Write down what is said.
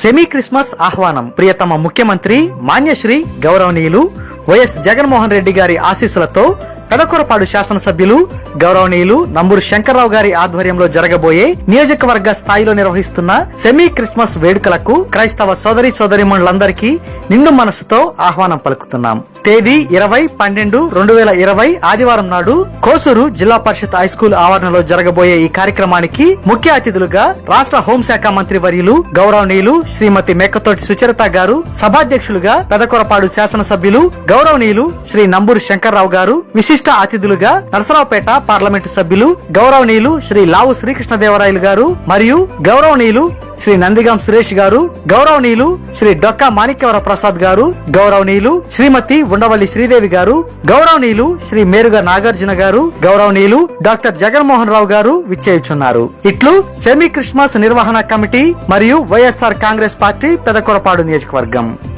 Semi Christmas ఆహ్వానం. ప్రియతమ ముఖ్యమంత్రి మాన్యశ్రీ గౌరవనీయులు వైఎస్ జగన్మోహన్ రెడ్డి గారి ఆశీస్సులతో పెదకొరపాడు శాసనసభ్యులు గౌరవనీయులు నంబూరు శంకర్రావు గారి ఆధ్వర్యంలో జరగబోయే నియోజకవర్గ స్థాయిలో నిర్వహిస్తున్న సెమీ క్రిస్మస్ వేడుకలకు క్రైస్తవ సోదరి సోదరిమణులందరికీ నిండు మనసుతో ఆహ్వానం పలుకుతున్నాం. తేదీ ఇరవై పన్నెండు రెండు వేల ఇరవై ఆదివారం నాడు కోసూరు జిల్లా పరిషత్ హై స్కూల్ ఆవరణలో జరగబోయే ఈ కార్యక్రమానికి ముఖ్య అతిథులుగా రాష్ట్ర హోంశాఖ మంత్రి వర్యులు గౌరవనీయులు శ్రీమతి మేకతోటి సుచరిత గారు సభాధ్యక్షులుగా పెదకొరపాడు శాసనసభ్యులు గౌరవనీయులు శ్రీ నంబూరు శంకర్రావు గారు విశిష్ట విశిష్ట అతిథులుగా నరసరావుపేట పార్లమెంటు సభ్యులు గౌరవనీయులు శ్రీ లావు శ్రీకృష్ణదేవరాయలు గారు మరియు గౌరవనీయులు శ్రీ నందిగాం సురేష్ గారు గౌరవనీయులు శ్రీ డొక్కా మాణిక్యవర ప్రసాద్ గారు గౌరవనీయులు శ్రీమతి ఉండవల్లి శ్రీదేవి గారు గౌరవనీయులు శ్రీ మేరుగా నాగార్జున గారు గౌరవనీయులు డాక్టర్ జగన్మోహన్ రావు గారు విచ్చేయుచున్నారు. ఇట్లు సెమీ క్రిస్మస్ నిర్వహణ కమిటీ మరియు వైఎస్ఆర్ కాంగ్రెస్ పార్టీ పెదకొరపాడు నియోజకవర్గం.